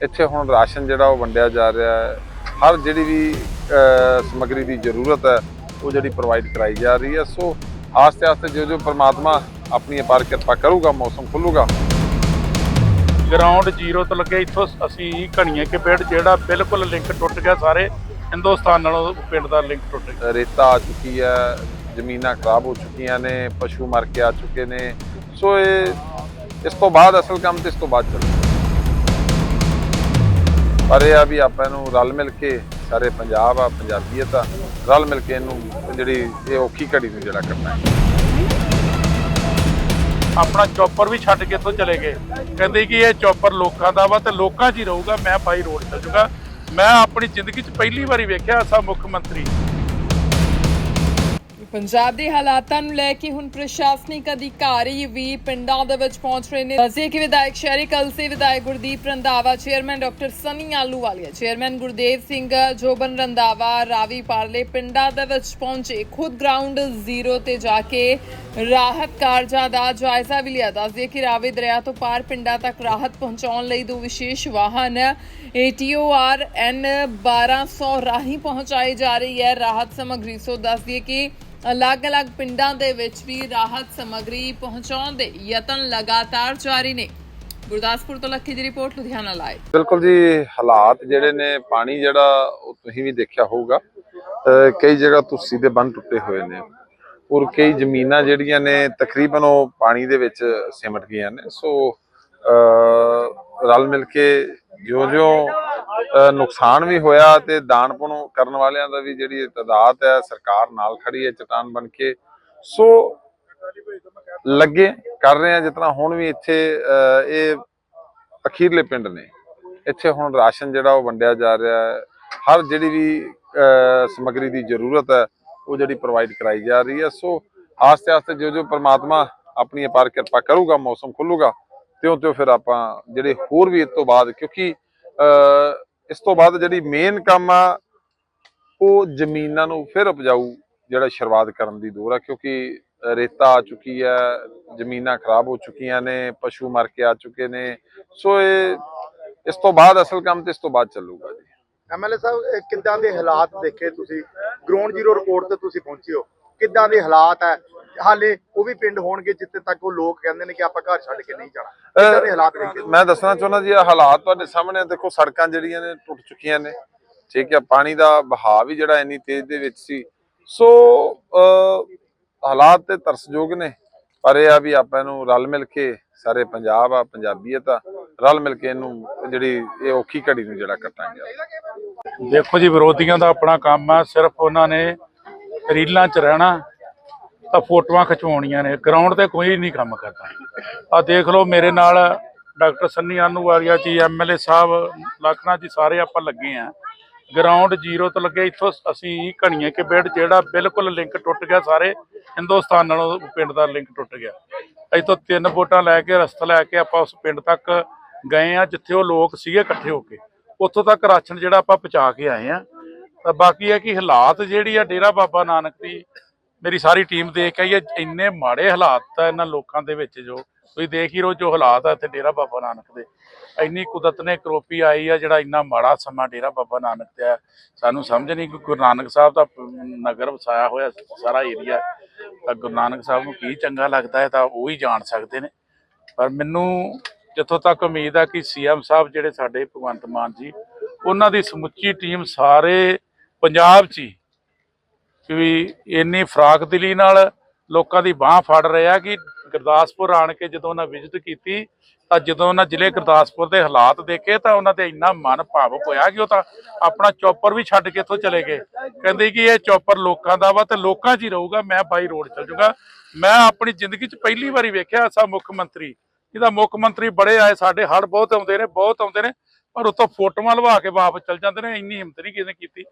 ਇੱਥੇ ਹੁਣ ਰਾਸ਼ਨ ਜਿਹੜਾ ਉਹ ਵੰਡਿਆ ਜਾ ਰਿਹਾ ਹੈ। ਹਰ ਜਿਹੜੀ ਵੀ ਸਮੱਗਰੀ ਦੀ ਜ਼ਰੂਰਤ ਹੈ ਉਹ ਜਿਹੜੀ ਪ੍ਰੋਵਾਈਡ ਕਰਾਈ ਜਾ ਰਹੀ ਹੈ। ਸੋ ਆਸਤੇ ਆਸਤੇ ਜੋ ਜੋ ਪ੍ਰਮਾਤਮਾ ਆਪਣੀ ਅਪਾਰ ਕਿਰਪਾ ਕਰੂਗਾ ਮੌਸਮ ਖੁੱਲੂਗਾ। ਗਰਾਊਂਡ ਜ਼ੀਰੋ ਤੋਂ ਲੱਗੇ ਇੱਥੋਂ ਅਸੀਂ ਘਣੀਏ ਕੇ ਪਿੰਡ ਜਿਹੜਾ ਬਿਲਕੁਲ ਲਿੰਕ ਟੁੱਟ ਗਿਆ ਸਾਰੇ ਹਿੰਦੁਸਤਾਨ ਨਾਲੋਂ ਪਿੰਡ ਦਾ ਲਿੰਕ ਟੁੱਟ ਗਿਆ। ਰੇਤਾ ਆ ਚੁੱਕੀ ਹੈ ਜ਼ਮੀਨਾਂ ਖਰਾਬ ਹੋ ਚੁੱਕੀਆਂ ਨੇ ਪਸ਼ੂ ਮਰ ਕੇ ਆ ਚੁੱਕੇ ਨੇ। ਸੋ ਇਹ ਇਸ ਤੋਂ ਬਾਅਦ ਅਸਲ ਕੰਮ ਤੇ ਇਸ ਤੋਂ ਬਾਅਦ ਚੱਲੂ ਪਰ ਇਹ ਆ ਵੀ ਆਪਾਂ ਇਹਨੂੰ ਰਲ ਮਿਲ ਕੇ ਸਾਰੇ ਪੰਜਾਬ ਆ, ਪੰਜਾਬੀਅਤ ਆ, ਰਲ ਮਿਲ ਕੇ ਇਹਨੂੰ ਜਿਹੜੀ ਇਹ ਔਖੀ ਘੜੀ ਨੂੰ ਜਿਹੜਾ ਕਰਨਾ ਹੈ। ਆਪਣਾ ਚੌਪਰ ਵੀ ਛੱਡ ਕੇ ਇੱਥੋਂ ਚਲੇ ਗਏ। ਕਹਿੰਦੇ ਕਿ ਇਹ ਚੌਪਰ ਲੋਕਾਂ ਦਾ ਵਾ ਤੇ ਲੋਕਾਂ 'ਚ ਹੀ ਰਹੂਗਾ, ਮੈਂ ਬਾਈ ਰੋਡ ਚੱਲ ਜੂਗਾ। ਮੈਂ ਆਪਣੀ ਜ਼ਿੰਦਗੀ 'ਚ ਪਹਿਲੀ ਵਾਰੀ ਵੇਖਿਆ ਐਸਾ ਮੁੱਖ ਮੰਤਰੀ। ਪੰਜਾਬ ਦੇ ਹਾਲਾਤਾਂ ਨੂੰ ਲੈ ਕੇ ਹੁਣ ਪ੍ਰਸ਼ਾਸਨਿਕ ਅਧਿਕਾਰੀ ਵੀ ਪਿੰਡਾਂ ਦੇ ਵਿੱਚ ਪਹੁੰਚ ਰਹੇ ਨੇ। ਦੱਸਿਆ ਕਿ ਵਿਧਾਇਕ ਸ਼ਹਿਰੀ ਕਲਸੇ, ਵਿਧਾਇਕ Gurdeep Randhawa, chairman doctor Sunny Ahluwalia chairman Gurdev Singh, Joban Randhawa, Ravi Parle ਪਿੰਡਾਂ ਦੇ ਵਿੱਚ ਪਹੁੰਚੇ। ਖੁਦ ਗਰਾਊਂਡ ਜ਼ੀਰੋ ਤੇ ਜਾ ਕੇ ਰਾਹਤ ਕਾਰਜਾਂ ਦਾ ਜਾਇਜ਼ਾ ਵੀ ਲਿਆ। ਦੱਸਦੇ ਕਿ ਰਾਵੀ ਦਰਿਆ ਤੋਂ ਪਾਰ ਪਿੰਡਾਂ ਤੱਕ ਰਾਹਤ ਪਹੁੰਚਾਉਣ ਲਈ ਦੋ ਵਿਸ਼ੇਸ਼ ਵਾਹਨ ATOR N 1200 ਰਾਹੀਂ ਪਹੁੰਚਾਈ ਜਾ ਰਹੀ ਹੈ। ਰਾਹਤ ਸਮੱਗਰੀ। ਸੋ ਦੱਸਦੀ ਕਿ ਅਲੱਗ-ਅਲੱਗ ਪਿੰਡਾਂ ਦੇ ਵਿੱਚ ਵੀ ਰਾਹਤ ਸਮੱਗਰੀ ਪਹੁੰਚਾਉਣ ਦੇ ਯਤਨ ਲਗਾਤਾਰ ਜਾਰੀ ਨੇ। ਗੁਰਦਾਸਪੁਰ ਤੋਂ ਲੱਖੀ ਦੀ ਰਿਪੋਰਟ, ਲੁਧਿਆਣਾ ਲਾਈਵ। ਬਿਲਕੁਲ ਜੀ, ਹਾਲਾਤ ਜਿਹੜੇ ਨੇ, ਪਾਣੀ ਜਿਹੜਾ ਉਹ ਤੁਸੀਂ ਵੀ ਦੇਖਿਆ ਹੋਊਗਾ ਕਈ ਜਗ੍ਹਾ ਤੁਸੀਂ ਦੇ ਬੰਨ ਟੁੱਟੇ ਹੋਏ ਨੇ। ਔਰ ਕਈ ਜ਼ਮੀਨਾਂ ਜਿਹੜੀਆਂ ਨੇ, ਤਕਰੀਬਨ ਉਹ ਪਾਣੀ ਦੇ ਵਿੱਚ ਸਿਮਟ ਗਈਆਂ ਨੇ। ਸੋ, ਅਹ ਰਲ ਮਿਲ ਕੇ ਜਿਉਂ-ਜਿਉਂ ਨੁਕਸਾਨ ਵੀ ਹੋਇਆ ਤੇ ਦਾਨ ਪੁੰਨ ਕਰਨ ਵਾਲਿਆਂ ਦਾ ਵੀ ਜਿਹੜੀ ਤਦਾਦ ਹੈ, ਸਰਕਾਰ ਨਾਲ ਖੜੀ ਹੈ ਚਟਾਨ ਬਣ ਕੇ। ਸੋ ਲੱਗੇ, ਕਰ ਰਹੇ ਆ ਜਿਤਨਾ ਹੁਣ ਵੀ ਇੱਥੇ ਇਹ ਅਖੀਰਲੇ ਪਿੰਡ ਨੇ। ਇੱਥੇ ਹੁਣ ਰਾਸ਼ਨ ਜਿਹੜਾ ਉਹ ਵੰਡਿਆ ਜਾ ਰਿਹਾ ਹੈ। ਹਰ ਜਿਹੜੀ ਵੀ, ਅਹ ਸਮੱਗਰੀ ਦੀ ਜ਼ਰੂਰਤ ਹੈ, ਉਹ ਜਿਹੜੀ ਪ੍ਰੋਵਾਈਡ ਕਰਾਈ ਜਾ ਰਹੀ ਹੈ। ਸੋ ਆਸਤੇ ਆਸਤੇ ਜੋ ਜੋ ਪ੍ਰਮਾਤਮਾ ਆਪਣੀ ਅਪਾਰ ਕਿਰਪਾ ਕਰੂਗਾ, ਮੌਸਮ ਖੁੱਲੂਗਾ ਤਿਉਂ ਤਿਉਂ ਫਿਰ ਆਪਾਂ ਜਿਹੜੇ ਹੋਰ ਵੀ ਇਸ ਤੋਂ ਬਾਅਦ, ਕਿਉਂਕਿ, ਅਹ ਇਸ ਤੋਂ ਬਾਅਦ ਜਿਹੜੀ ਮੇਨ ਕੰਮ ਆ, ਉਹ ਜ਼ਮੀਨਾਂ ਨੂੰ ਫਿਰ ਉਪਜਾਊ ਜਿਹੜਾ ਸ਼ੁਰੂਆਤ ਕਰਨ ਦੀ ਦੌਰ ਆ, ਕਿਉਂਕਿ ਰੇਤਾ ਆ ਚੁੱਕੀ ਹੈ ਜ਼ਮੀਨਾਂ ਖਰਾਬ ਹੋ ਚੁੱਕੀਆਂ ਨੇ, ਪਸ਼ੂ ਮਰ ਕੇ ਆ ਚੁੱਕੇ ਨੇ, ਸੋ ਇਹ ਇਸ ਤੋਂ ਬਾਅਦ ਅਸਲ ਕੰਮ ਤੇ ਇਸ ਤੋਂ ਬਾਅਦ ਚੱਲੂਗਾ ਜੀ। ਐਮਐਲਏ ਸਾਹਿਬ, ਇਹ ਕਿੱਦਾਂ ਦੇ ਹਾਲਾਤ ਦੇਖੇ ਤੁਸੀਂ? ਗਰਾਊਂਡ ਜ਼ੀਰੋ ਰਿਪੋਰਟ ਤੇ ਤੁਸੀਂ ਪਹੁੰਚੇ ਹੋ। ਕਿੱਦਾਂ ਦੇ ਹਾਲਾਤ ਹੈ ਹਾਲੇ ਉਹ ਵੀ ਪਿੰਡ ਹੋਣਗੇ ਜਿੱਥੇ ਤੱਕ ਉਹ ਲੋਕ ਕਹਿੰਦੇ ਨੇ ਕਿ ਆਪਾਂ ਘਰ ਛੱਡ ਕੇ ਨਹੀਂ ਜਾਣਾ। ਕਿੱਦਾਂ ਦੇ ਹਾਲਾਤ ਦੇਖੇ ਮੈਂ ਦੱਸਣਾ ਚਾਹੁੰਦਾ ਜੀ ਇਹ ਹਾਲਾਤ ਤੁਹਾਡੇ ਸਾਹਮਣੇ ਦੇਖੋ ਸੜਕਾਂ ਜਿਹੜੀਆਂ ਨੇ ਟੁੱਟ ਚੁੱਕੀਆਂ ਨੇ। ਠੀਕ ਹੈ ਪਾਣੀ ਦਾ ਵਹਾਅ ਵੀ ਜਿਹੜਾ ਇੰਨੀ ਤੇਜ਼ ਦੇ ਵਿੱਚ ਸੀ। ਸੋ ਹਾਲਾਤ ਤੇ ਤਰਸਯੋਗ ਨੇ। ਪਰ ਇਹ ਆ ਵੀ ਆਪਾਂ ਇਹਨੂੰ ਰਲ ਮਿਲ ਕੇ ਸਾਰੇ ਪੰਜਾਬ ਆ ਪੰਜਾਬੀਅਤ ਆ ਰਲ ਮਿਲ ਕੇ ਇਹਨੂੰ ਜਿਹੜੀ ਇਹ ਔਖੀ ਘੜੀ ਨੂੰ ਜਿਹੜਾ ਕੱਟਾਂਗੇ ਦੇਖੋ ਜੀ ਵਿਰੋਧੀਆਂ ਦਾ ਆਪਣਾ ਕੰਮ ਆ। ਸਿਰਫ ਉਹਨਾਂ ਨੇ ਰੀਲਾਂ 'ਚ ਰਹਿਣਾ ਤਾਂ ਫੋਟੋਆਂ ਖਿਚਵਾਉਣੀਆਂ ਨੇ ਗਰਾਊਂਡ ਤੇ ਕੋਈ ਨਹੀਂ ਕੰਮ ਕਰਦਾ। ਆ ਦੇਖ ਲਓ ਮੇਰੇ ਨਾਲ ਡਾਕਟਰ ਸੰਨੀ ਆਨੂਵਾਲੀਆ ਜੀ ਐਮਐਲਏ ਸਾਹਿਬ, ਲਖਨਾ ਜੀ ਸਾਰੇ ਆਪਾਂ ਲੱਗੇ ਆ। ਗਰਾਊਂਡ ਜ਼ੀਰੋ ਤੋਂ ਲੱਗੇ ਇੱਥੋਂ ਅਸੀਂ ਘਣੀਏ ਕੇ ਪਿੰਡ ਜਿਹੜਾ ਬਿਲਕੁਲ ਲਿੰਕ ਟੁੱਟ ਗਿਆ, ਸਾਰੇ ਹਿੰਦੁਸਤਾਨ ਨਾਲੋਂ ਪਿੰਡ ਦਾ ਲਿੰਕ ਟੁੱਟ ਗਿਆ। ਇੱਥੋਂ ਤਿੰਨ ਵੋਟਾਂ ਲੈ ਕੇ, ਰਸਤਾ ਲੈ ਕੇ ਆਪਾਂ ਉਸ ਪਿੰਡ ਤੱਕ ਗਏ ਆ, ਜਿੱਥੇ ਉਹ ਲੋਕ ਸੀਗੇ ਇਕੱਠੇ ਹੋ ਕੇ। ਉੱਥੋਂ ਤੱਕ ਰਾਸ਼ਨ ਜਿਹੜਾ ਆਪਾਂ ਪਹੁੰਚਾ ਕੇ ਆਏ ਆ। ਤਾਂ ਬਾਕੀ ਹੈ ਕਿ ਹਾਲਾਤ ਜਿਹੜੀ ਆ, ਡੇਰਾ ਬਾਬਾ ਨਾਨਕ ਦੀ ਮੇਰੀ ਸਾਰੀ ਟੀਮ ਦੇਖ ਕੇ ਆਈ ਹੈ, ਇੰਨੇ ਮਾੜੇ ਹਾਲਾਤ ਆ ਇਹਨਾਂ ਲੋਕਾਂ ਦੇ ਵਿੱਚ ਜੋ, ਤੁਸੀਂ ਦੇਖ ਹੀ ਰਹੋ ਜੋ ਹਾਲਾਤ ਆ ਇੱਥੇ ਡੇਰਾ ਬਾਬਾ ਨਾਨਕ ਦੇ। ਇੰਨੀ ਕੁਦਰਤ ਨੇ ਕਰੋਪੀ ਆਈ ਆ, ਜਿਹੜਾ ਇੰਨਾ ਮਾੜਾ ਸਮਾਂ ਡੇਰਾ ਬਾਬਾ ਨਾਨਕ ਤੇ ਆ। ਸਾਨੂੰ ਸਮਝ ਨਹੀਂ ਕਿ ਗੁਰੂ ਨਾਨਕ ਸਾਹਿਬ ਦਾ ਨਗਰ ਵਸਾਇਆ ਹੋਇਆ ਸਾਰਾ ਏਰੀਆ ਤਾਂ ਗੁਰੂ ਨਾਨਕ ਸਾਹਿਬ ਨੂੰ ਕੀ ਚੰਗਾ ਲੱਗਦਾ ਹੈ ਤਾਂ ਉਹ ਹੀ ਜਾਣ ਸਕਦੇ ਨੇ। ਪਰ ਮੈਨੂੰ ਜਿੱਥੋਂ ਤੱਕ ਉਮੀਦ ਆ ਕਿ ਸੀਐਮ ਸਾਹਿਬ ਜਿਹੜੇ ਸਾਡੇ ਭਗਵੰਤ ਮਾਨ ਜੀ, ਉਹਨਾਂ ਦੀ ਸਮੁੱਚੀ ਟੀਮ ਸਾਰੇ ਪੰਜਾਬ 'ਚ ਹੀ ਵੀ ਇੰਨੀ ਫਰਾਕ ਦਿਲੀ ਨਾਲ ਲੋਕਾਂ ਦੀ ਬਾਹ ਫੜ ਰਿਹਾ ਕਿ ਗੁਰਦਾਸਪੁਰ ਆਣ ਕੇ ਜਦੋਂ ਉਹਨਾਂ ਵਿਜ਼ਿਟ ਕੀਤੀ, ਤਾਂ ਜਦੋਂ ਉਹਨਾਂ ਜ਼ਿਲ੍ਹੇ ਗੁਰਦਾਸਪੁਰ ਦੇ ਹਾਲਾਤ ਦੇਖੇ, ਤਾਂ ਉਹਨਾਂ ਤੇ ਇੰਨਾ ਮਨ ਭਾਵਕ ਹੋਇਆ ਕਿ ਉਹ ਤਾਂ ਆਪਣਾ ਚੌਪਰ ਵੀ ਛੱਡ ਕੇ ਇੱਥੋਂ ਚਲੇ ਗਏ। ਕਹਿੰਦੇ ਕਿ ਇਹ ਚੌਪਰ ਲੋਕਾਂ ਦਾ ਵਾ ਤੇ ਲੋਕਾਂ 'ਚ ਹੀ ਰਹੂਗਾ, ਮੈਂ ਬਾਈ ਰੋਡ ਚੱਲ ਜੂਗਾ ਮੈਂ ਆਪਣੀ ਜ਼ਿੰਦਗੀ 'ਚ ਪਹਿਲੀ ਵਾਰੀ ਵੇਖਿਆ ਐਸਾ ਮੁੱਖ ਮੰਤਰੀ ਇਹਦਾ ਮੁੱਖ ਮੰਤਰੀ ਬੜੇ ਆਏ ਸਾਡੇ ਹੜ ਬਹੁਤ ਆਉਂਦੇ ਨੇ, ਬਹੁਤ ਆਉਂਦੇ ਨੇ, ਪਰ ਉਤੋਂ ਫੋਟੋਆਂ ਲਵਾ ਕੇ ਵਾਪਸ ਚੱਲ ਜਾਂਦੇ ਨੇ, ਇੰਨੀ ਹਿੰਮਤ ਨਹੀਂ ਕਿਸੇ ਨੇ ਕੀਤੀ।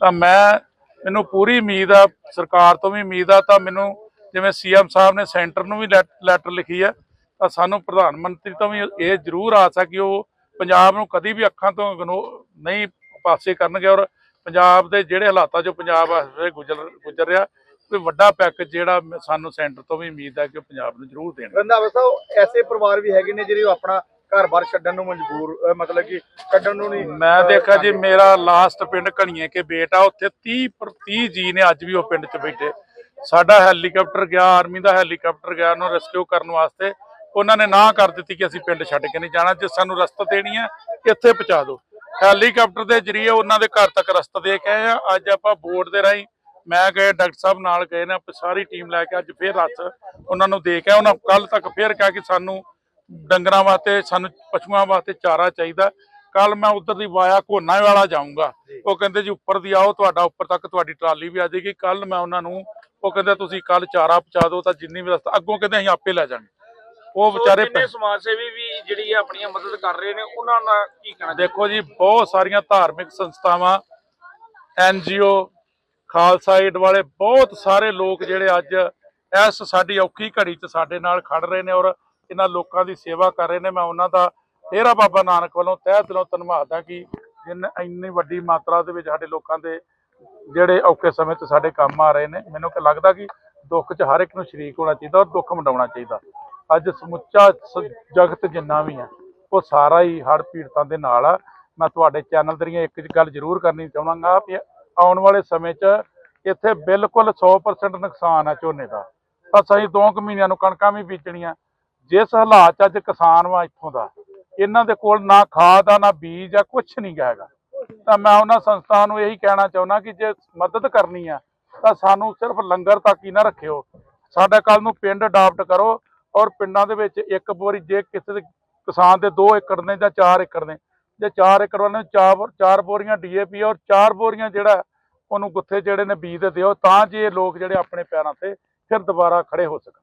ਤਾਂ ਮੈਂ ਮੈਨੂੰ ਪੂਰੀ ਉਮੀਦ ਆ, ਸਰਕਾਰ ਤੋਂ ਵੀ ਉਮੀਦ ਆ, ਤਾਂ ਮੈਨੂੰ ਜਿਵੇਂ ਸੀਐਮ ਸਾਹਿਬ ਨੇ ਸੈਂਟਰ ਨੂੰ ਵੀ ਲੈਟਰ ਲਿਖੀ ਆ, ਤਾਂ ਸਾਨੂੰ ਪ੍ਰਧਾਨ ਮੰਤਰੀ ਤੋਂ ਵੀ ਇਹ ਜ਼ਰੂਰ ਆਸ ਆ ਕਿ ਉਹ ਪੰਜਾਬ ਨੂੰ ਕਦੀ ਵੀ ਅੱਖਾਂ ਤੋਂ ਇਗਨੋਰ ਨਹੀਂ ਪਾਸੇ ਕਰਨਗੇ ਔਰ ਪੰਜਾਬ ਦੇ ਜਿਹੜੇ ਹਾਲਾਤਾਂ 'ਚੋਂ ਪੰਜਾਬ ਇਸ ਗੁਜ਼ਰ ਗੁਜ਼ਰ ਰਿਹਾ, ਕੋਈ ਵੱਡਾ ਪੈਕੇਜ ਜਿਹੜਾ ਸਾਨੂੰ ਸੈਂਟਰ ਤੋਂ ਵੀ ਉਮੀਦ ਹੈ ਕਿ ਪੰਜਾਬ ਨੂੰ ਜ਼ਰੂਰ ਦੇਣ ਰੰਧਾਵਾ ਸਾਹਿਬ, ਐਸੇ ਪਰਿਵਾਰ ਵੀ ਹੈਗੇ ਨੇ ਜਿਹੜੇ ਉਹ ਆਪਣਾ ਘਰ-ਬਾਰ ਛੱਡਣ ਨੂੰ ਮਜਬੂਰ ਅਹ ਮਤਲਬ ਕਿ ਛੱਡਣ ਨੂੰ ਨਹੀਂ। ਮੈਂ ਦੇਖਿਆ ਜੀ ਮੇਰਾ ਲਾਸਟ ਪਿੰਡ ਘਣੀਏ ਕੇ ਬੇਟਾ ਉੱਥੇ 30 ਪਰ 30 ਜੀ ਨੇ ਅੱਜ ਵੀ ਉਹ ਪਿੰਡ 'ਚ ਬੈਠੇ। ਸਾਡਾ ਹੈਲੀਕਾਪਟਰ ਗਿਆ ਆਰਮੀ ਦਾ ਹੈਲੀਕਾਪਟਰ ਗਿਆ ਉਹਨੂੰ ਰੈਸਕਿਊ ਕਰਨ ਵਾਸਤੇ। ਉਹਨਾਂ ਨੇ ਨਾ ਕਰ ਦਿੱਤੀ ਕਿ ਅਸੀਂ ਪਿੰਡ ਛੱਡ ਕੇ ਨਹੀਂ ਜਾਣਾ। ਜੇ ਸਾਨੂੰ ਰਸਤਾ ਦੇਣੀ ਹੈ ਇੱਥੇ ਪਹੁੰਚਾ ਦਿਓ। ਹੈਲੀਕਾਪਟਰ ਦੇ ਜਰੀਏ ਉਹਨਾਂ ਦੇ ਘਰ ਤੱਕ ਰਸਤਾ ਦੇ ਕੇ ਆਏ ਆ। ਅੱਜ ਆਪਾਂ ਬੋਰਡ ਦੇ ਰਾਹੀਂ ਮੈਂ ਗਏ ਡਾਕਟਰ ਸਾਹਿਬ ਨਾਲ ਗਏ ਨੇ ਸਾਰੀ ਟੀਮ ਲੈ ਕੇ ਅੱਜ ਫੇਰ ਰਸ ਉਹਨਾਂ ਨੂੰ ਦੇ ਕੇ। ਉਹਨਾਂ ਕੱਲ ਤੱਕ ਫੇਰ ਕਿਹਾ ਕਿ ਸਾਨੂੰ ਡੰਗਰਾਂ ਵਾਸਤੇ ਸਾਨੂੰ ਪਸ਼ੂਆਂ ਵਾਸਤੇ ਚਾਰਾ ਚਾਹੀਦਾ। ਕੱਲ ਮੈਂ ਉਧਰ ਦੀ ਵਾਇਆ ਘੋਨਾ ਵਾਲਾ ਜਾਊਂਗਾ। ਉਹ ਕਹਿੰਦੇ ਜੀ ਉੱਪਰ ਦੀ ਆਓ ਤੁਹਾਡਾ ਉੱਪਰ ਤੱਕ ਤੁਹਾਡੀ ਟਰਾਲੀ ਵੀ ਆ ਜਾਏਗੀ। ਕੱਲ ਮੈਂ ਉਹਨਾਂ ਨੂੰ ਉਹ ਕਹਿੰਦੇ ਤੁਸੀਂ ਕੱਲ ਚਾਰਾ ਪਹੁੰਚਾ ਦਿਓ ਤਾਂ ਜਿੰਨੀ ਵੀ ਰਸਤਾ ਅੱਗੋਂ ਕਹਿੰਦੇ ਅਸੀਂ ਆਪੇ ਲੈ ਜਾਾਂਗੇ ਉਹ ਵਿਚਾਰੇ ਜਿੰਨੇ ਸਮਾਜ ਸੇਵੀ ਵੀ ਜਿਹੜੀ ਆਪਣੀਆਂ ਮਦਦ ਕਰ ਰਹੇ ਨੇ ਉਹਨਾਂ ਨਾਲ ਕੀ ਕਹਿਣਾ ਦੇਖੋ ਜੀ ਬਹੁਤ ਸਾਰੀਆਂ ਧਾਰਮਿਕ ਸੰਸਥਾਵਾਂ ਐਨਜੀਓ ਖਾਲਸਾ ਏਡ ਵਾਲੇ ਬਹੁਤ ਸਾਰੇ ਲੋਕ ਜਿਹੜੇ ਅੱਜ ਇਸ ਸਾਡੀ ਔਖੀ ਘੜੀ 'ਚ ਸਾਡੇ ਨਾਲ ਖੜ ਰਹੇ ਨੇ ਔਰ ਇਹਨਾਂ ਲੋਕਾਂ ਦੀ ਸੇਵਾ ਕਰ ਰਹੇ ਨੇ, ਮੈਂ ਉਹਨਾਂ ਦਾ ਡੇਰਾ ਬਾਬਾ ਨਾਨਕ ਵੱਲੋਂ ਤਹਿ ਦਿਲੋਂ ਧੰਨਵਾਦ ਹਾਂ ਕਿ ਜਿਨ ਇੰਨੀ ਵੱਡੀ ਮਾਤਰਾ ਦੇ ਵਿੱਚ ਸਾਡੇ ਲੋਕਾਂ ਦੇ ਜਿਹੜੇ ਔਖੇ ਸਮੇਂ 'ਚ ਸਾਡੇ ਕੰਮ ਆ ਰਹੇ ਨੇ, ਮੈਨੂੰ ਕਿ ਲੱਗਦਾ ਕਿ ਦੁੱਖ 'ਚ ਹਰ ਇੱਕ ਨੂੰ ਸ਼ਰੀਕ ਹੋਣਾ ਚਾਹੀਦਾ ਔਰ ਦੁੱਖ ਵੰਡਾਉਣਾ ਚਾਹੀਦਾ। ਅੱਜ ਸਮੁੱਚਾ ਜਗਤ ਜਿੰਨਾ ਵੀ ਆ, ਉਹ ਸਾਰਾ ਹੀ ਹੜ੍ਹ ਪੀੜਤਾਂ ਦੇ ਨਾਲ ਆ। ਮੈਂ ਤੁਹਾਡੇ ਚੈਨਲ ਦਰੀਆਂ ਇੱਕ ਗੱਲ ਜ਼ਰੂਰ ਕਰਨੀ ਚਾਹਾਂਗਾ ਕਿ ਆਉਣ ਵਾਲੇ ਸਮੇਂ 'ਚ ਇੱਥੇ ਬਿਲਕੁਲ 100% ਨੁਕਸਾਨ ਆ ਝੋਨੇ ਦਾ। ਤਾਂ ਸਹੀ 2 ਕੁ ਮਹੀਨਿਆਂ ਨੂੰ ਕਣਕਾਂ ਵੀ ਬੀਜਣੀਆਂ ਜਿਸ ਹਾਲਾਤ 'ਚ ਅੱਜ ਕਿਸਾਨ ਵਾ ਇੱਥੋਂ ਦਾ, ਇਹਨਾਂ ਦੇ ਕੋਲ ਨਾ ਖਾਦ ਆ, ਨਾ ਬੀਜ ਆ ਕੁਝ ਨਹੀਂ ਗਾ ਹੈਗਾ। ਤਾਂ ਮੈਂ ਉਹਨਾਂ ਸੰਸਥਾ ਨੂੰ ਇਹੀ ਕਹਿਣਾ ਚਾਹੁੰਦਾ ਕਿ ਜੇ ਮਦਦ ਕਰਨੀ ਆ, ਤਾਂ ਸਾਨੂੰ ਸਿਰਫ ਲੰਗਰ ਤੱਕ ਹੀ ਨਾ ਰੱਖਿਓ। ਸਾਡਾ ਕੱਲ ਨੂੰ ਪਿੰਡ ਅਡਾਪਟ ਕਰੋ ਔਰ ਪਿੰਡਾਂ ਦੇ ਵਿੱਚ ਇੱਕ ਬੋਰੀ ਜੇ ਕਿਸੇ ਦੇ ਕਿਸਾਨ ਦੇ 2 ਏਕੜ ਨੇ ਜਾਂ 4 ਏਕੜ ਨੇ, ਜੇ 4 ਏਕੜ ਵਾਲੇ ਨੂੰ ਚਾਰ ਬੋ- ਚਾਰ ਬੋਰੀਆਂ ਡੀਏਪੀ ਔਰ ਚਾਰ ਬੋਰੀਆਂ ਜਿਹੜਾ ਉਹਨੂੰ ਗੁੱਥੇ ਜਿਹੜੇ ਨੇ ਬੀਜ ਦੇ ਦਿਓ, ਤਾਂ ਜੇ ਇਹ ਲੋਕ ਜਿਹੜੇ ਆਪਣੇ ਪੈਰਾਂ ਤੇ ਫਿਰ ਦੁਬਾਰਾ ਖੜੇ ਹੋ ਸਕਣ।